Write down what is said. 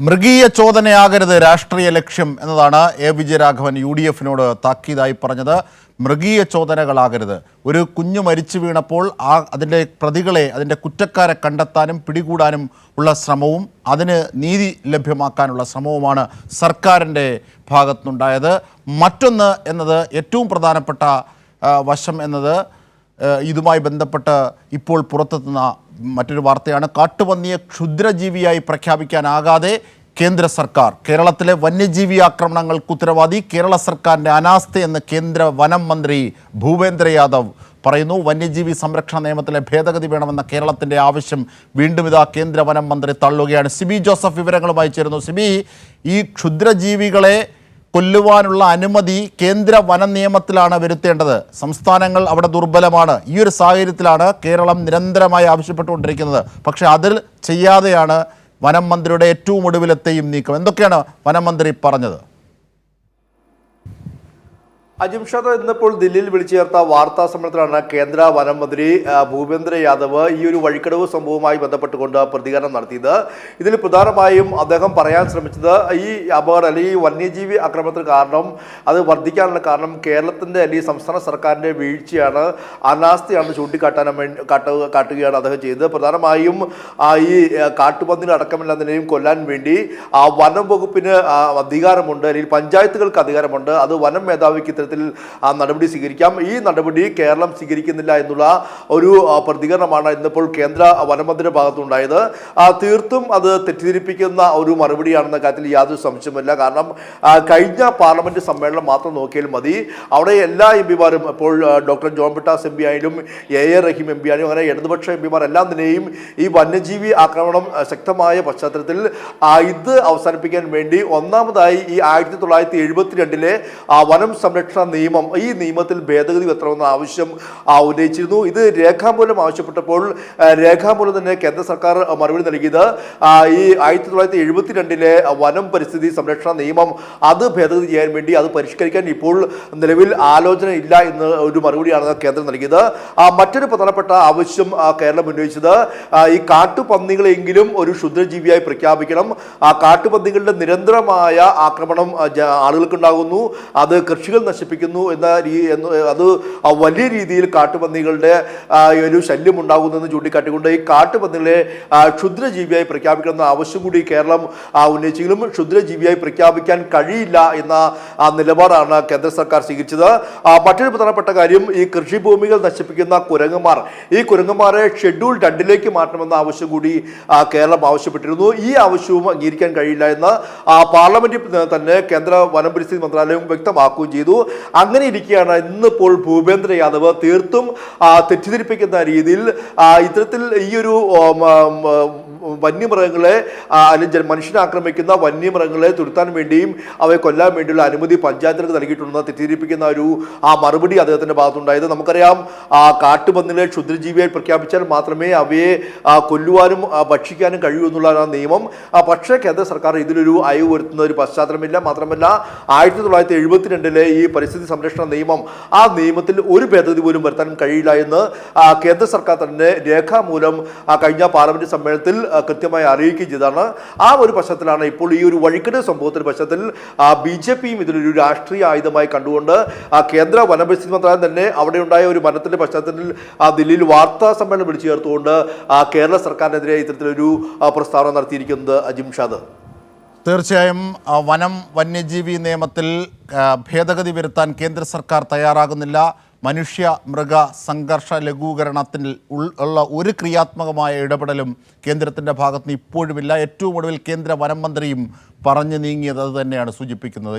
മൃഗീയ ചോദനയാകരുത് രാഷ്ട്രീയ ലക്ഷ്യം എന്നതാണ് എ. വിജയരാഘവൻ യു ഡി എഫിനോട് താക്കീതായി പറഞ്ഞത്. മൃഗീയ ചോദനകളാകരുത്. ഒരു കുഞ്ഞു മരിച്ചു വീണപ്പോൾ ആ അതിന്റെ പ്രതികളെ അതിന്റെ കുറ്റക്കാരെ കണ്ടെത്താനും പിടികൂടാനും ഉള്ള ശ്രമവും അതിന് നീതി ലഭ്യമാക്കാനുള്ള ശ്രമവുമാണ് സർക്കാരിന്റെ ഭാഗത്തുനിന്നുണ്ടായത്. മറ്റൊന്ന് എന്നത് ഏറ്റവും പ്രധാനപ്പെട്ട വശം എന്നത് ഇതുമായി ബന്ധപ്പെട്ട് ഇപ്പോൾ പുറത്തെത്തുന്ന മറ്റൊരു വാർത്തയാണ്. കാട്ടുപന്നിയെ ക്ഷുദ്രജീവിയായി പ്രഖ്യാപിക്കാനാകാതെ കേന്ദ്ര സർക്കാർ കേരളത്തിലെ വന്യജീവി ആക്രമണങ്ങൾക്ക് ഉത്തരവാദി കേരള സർക്കാരിന്റെ അനാസ്ഥയെന്ന് കേന്ദ്ര വനം മന്ത്രി ഭൂപേന്ദ്ര യാദവ് പറയുന്നു. വന്യജീവി സംരക്ഷണ നിയമത്തിലെ ഭേദഗതി വേണമെന്ന കേരളത്തിന്റെ ആവശ്യം വീണ്ടും ഇതാ കേന്ദ്ര വനം മന്ത്രി തള്ളുകയാണ്. സിബി ജോസഫ് വിവരങ്ങളുമായി ചേരുന്നു. സിബി ഈ ക്ഷുദ്രജീവികളെ കൊല്ലുവാനുള്ള അനുമതി കേന്ദ്ര വന നിയമത്തിലാണ് വരുത്തേണ്ടത്. സംസ്ഥാനങ്ങൾ അവിടെ ദുർബലമാണ്. ഈ ഒരു സാഹചര്യത്തിലാണ് കേരളം നിരന്തരമായി ആവശ്യപ്പെട്ടുകൊണ്ടിരിക്കുന്നത്. പക്ഷേ അതിൽ ചെയ്യാതെയാണ് വനം മന്ത്രിയുടെ ഏറ്റവും ഒടുവിലത്തെയും നീക്കം. എന്തൊക്കെയാണ് വനം മന്ത്രി പറഞ്ഞത്? അജിംഷാദ് ഇന്നിപ്പോൾ ദില്ലിയിൽ വിളിച്ചു ചേർത്ത വാർത്താ സമ്മേളനത്തിലാണ് കേന്ദ്ര വനം മന്ത്രി ആ, ഭൂപേന്ദ്ര യാദവ് ഈ ഒരു വഴിക്കടവ് സംഭവവുമായി ബന്ധപ്പെട്ടുകൊണ്ട് പ്രതികരണം നടത്തിയത്. ഇതിൽ പ്രധാനമായും അദ്ദേഹം പറയാൻ ശ്രമിച്ചത് ഈ അപകടം അല്ലെങ്കിൽ വന്യജീവി ആക്രമണത്തിന് കാരണം അത് വർദ്ധിക്കാനുള്ള കാരണം കേരളത്തിന്റെ അല്ലെങ്കിൽ സംസ്ഥാന സർക്കാരിന്റെ വീഴ്ചയാണ് അനാസ്ഥയാണ് ചൂണ്ടിക്കാട്ടാൻ കാട്ടുകയാണ് അദ്ദേഹം ചെയ്തത്. പ്രധാനമായും ഈ കാട്ടുപന്നിന് കാട്ടുപന്നികൾ അടക്കമില്ല നിലയും കൊല്ലാൻ വേണ്ടി ആ വനം വകുപ്പിന് അധികാരമുണ്ട് അല്ലെങ്കിൽ പഞ്ചായത്തുകൾക്ക് അധികാരമുണ്ട്. അത് വനം മേധാവിക്ക് ഇത്തരത്തിൽ ആ നടപടി സ്വീകരിക്കാം. ഈ നടപടി കേരളം സ്വീകരിക്കുന്നില്ല എന്നുള്ള ഒരു പ്രതികരണമാണ് ഇന്നിപ്പോൾ കേന്ദ്ര വനമന്ത്രിയുടെ ഭാഗത്തുണ്ടായത്. തീർത്തും അത് തെറ്റിദ്ധരിപ്പിക്കുന്ന ഒരു മറുപടിയാണെന്ന കാര്യത്തിൽ യാതൊരു സംശയമില്ല കാരണം കഴിഞ്ഞ പാർലമെന്റ് സമ്മേളനം മാത്രം നോക്കിയാൽ മതി. അവിടെ എല്ലാ എം പിമാരും ഇപ്പോൾ doctor John Brittas M P ആയാലും A A Rahim M P ആയാലും അങ്ങനെ ഇടതുപക്ഷ എം പിമാർ എല്ലാം തന്നെയും ഈ വന്യജീവി ആക്രമണം ശക്തമായ പശ്ചാത്തലത്തിൽ ഇത് അവസാനിപ്പിക്കാൻ വേണ്ടി ഒന്നാമതായി ഈ ആയിരത്തി തൊള്ളായിരത്തി എഴുപത്തിരണ്ടിലെ വനം സംരക്ഷണ നിയമം ഈ നിയമത്തിൽ ഭേദഗതി വരുത്തണമെന്ന ആവശ്യം ഉന്നയിച്ചിരുന്നു. ഇത് രേഖാമൂലം ആവശ്യപ്പെട്ടപ്പോൾ രേഖാമൂലം തന്നെ കേന്ദ്ര സർക്കാർ മറുപടി നൽകിയത്. ഈ ആയിരത്തി തൊള്ളായിരത്തി വനം പരിസ്ഥിതി സംരക്ഷണ നിയമം അത് ഭേദഗതി ചെയ്യാൻ വേണ്ടി അത് പരിഷ്കരിക്കാൻ ഇപ്പോൾ നിലവിൽ ആലോചന ഇല്ല എന്ന് ഒരു മറുപടിയാണ് കേന്ദ്രം നൽകിയത്. മറ്റൊരു പ്രധാനപ്പെട്ട ആവശ്യം കേരളം ഉന്നയിച്ചത് ഈ കാട്ടുപന്നികളെങ്കിലും ഒരു ക്ഷുദ്രജീവിയായി പ്രഖ്യാപിക്കണം. ആ കാട്ടുപന്നികളുടെ നിരന്തരമായ ആക്രമണം ആളുകൾക്കുണ്ടാകുന്നു. അത് കൃഷികൾ നശിപ്പിക്കുന്നു എന്ന അത് വലിയ രീതിയിൽ കാട്ടുപന്നികളുടെ ഒരു ശല്യം ഉണ്ടാകുന്നെന്ന് ചൂണ്ടിക്കാട്ടിക്കൊണ്ട് ഈ കാട്ടുപന്നികളെ ക്ഷുദ്രജീവിയായി പ്രഖ്യാപിക്കണമെന്ന ആവശ്യം കൂടി കേരളം ഉന്നയിച്ചെങ്കിലും ക്ഷുദ്രജീവിയായി പ്രഖ്യാപിക്കാൻ കഴിയില്ല എന്ന നിലപാടാണ് കേന്ദ്ര സർക്കാർ സ്വീകരിച്ചത്. മറ്റൊരു പ്രധാനപ്പെട്ട കാര്യം ഈ കൃഷിഭൂമികൾ നശിപ്പിക്കുന്ന കുരങ്ങന്മാർ. ഈ കുരങ്ങന്മാരെ ഷെഡ്യൂൾ രണ്ടിലേക്ക് മാറ്റണമെന്ന ആവശ്യം കൂടി കേരളം ആവശ്യപ്പെട്ടിരുന്നു. ഈ ആവശ്യവും അംഗീകരിക്കാൻ കഴിയില്ല എന്ന് പാർലമെന്റിൽ തന്നെ കേന്ദ്ര വനം പരിസ്ഥിതി മന്ത്രാലയം വ്യക്തമാക്കുകയും ചെയ്തു. അങ്ങനെ ഇരിക്കുകയാണ്. ഇന്നിപ്പോൾ ഭൂപേന്ദ്ര യാദവ് തീർത്തും തെറ്റിദ്ധരിപ്പിക്കുന്ന രീതിയിൽ ഇത്തരത്തിൽ ഈ ഒരു വന്യമൃഗങ്ങളെ അല്ലെങ്കിൽ മനുഷ്യനെ ആക്രമിക്കുന്ന വന്യമൃഗങ്ങളെ തുരുത്താൻ വേണ്ടിയും അവയെ കൊല്ലാൻ വേണ്ടിയുള്ള അനുമതി പഞ്ചായത്തിലേക്ക് നൽകിയിട്ടുണ്ടെന്ന് തെറ്റിദ്ധരിപ്പിക്കുന്ന ഒരു ആ മറുപടി അദ്ദേഹത്തിന്റെ ഭാഗത്തുണ്ടായത്. നമുക്കറിയാം കാട്ടുപന്നിലെ ക്ഷുദ്രജീവിയായി പ്രഖ്യാപിച്ചാൽ മാത്രമേ അവയെ കൊല്ലുവാനും ഭക്ഷിക്കാനും കഴിയൂ എന്നുള്ള നിയമം. പക്ഷേ കേന്ദ്ര സർക്കാർ ഇതിലൊരു അയവ് വരുത്തുന്ന ഒരു പശ്ചാത്തലമില്ല. മാത്രമല്ല ആയിരത്തി തൊള്ളായിരത്തി എഴുപത്തിരണ്ടിലെ ഈ പരിസ്ഥിതി സംരക്ഷണ നിയമം ആ നിയമത്തിൽ ഒരു ഭേദഗതി പോലും വരുത്താൻ കഴിയില്ല എന്ന് കേന്ദ്ര സർക്കാർ തന്നെ രേഖാമൂലം കഴിഞ്ഞ പാർലമെന്റ് സമ്മേളനത്തിൽ കൃത്യമായി അറിയിക്കുകയും ചെയ്താണ് ആ ഒരു പശ്ചാത്തലമാണ് ഇപ്പോൾ ഈ ഒരു വഴിക്കെട്ട് സംഭവത്തിന്റെ പശ്ചാത്തലത്തിൽ ബി ജെ പിയും ഇതിലൊരു രാഷ്ട്രീയ ആയുധമായി കണ്ടുകൊണ്ട് കേന്ദ്ര വനപരിസ്ഥിതി മന്ത്രാലയം തന്നെ അവിടെ ഉണ്ടായ ഒരു മരണത്തിന്റെ പശ്ചാത്തലത്തിൽ ദില്ലിയിൽ വാർത്താ സമ്മേളനം വിളിച്ചു ചേർത്തുകൊണ്ട് കേരള സർക്കാരിനെതിരെ ഇത്തരത്തിലൊരു പ്രസ്താവന നടത്തിയിരിക്കുന്നത് അജിംഷാദ് തീർച്ചയായും വനം വന്യജീവി നിയമത്തിൽ ഭേദഗതി വരുത്താൻ കേന്ദ്ര സർക്കാർ തയ്യാറാകുന്നില്ല. മനുഷ്യ മൃഗ സംഘർഷ ലഘൂകരണത്തിൽ ഉള്ള ഒരു ക്രിയാത്മകമായ ഇടപെടലും കേന്ദ്രത്തിന്റെ ഭാഗത്ത് നിന്ന് ഇപ്പോഴുമില്ല. ഏറ്റവും ഒടുവിൽ കേന്ദ്ര വനം മന്ത്രിയും പറഞ്ഞു നീങ്ങിയത് അത് തന്നെയാണ് സൂചിപ്പിക്കുന്നത്.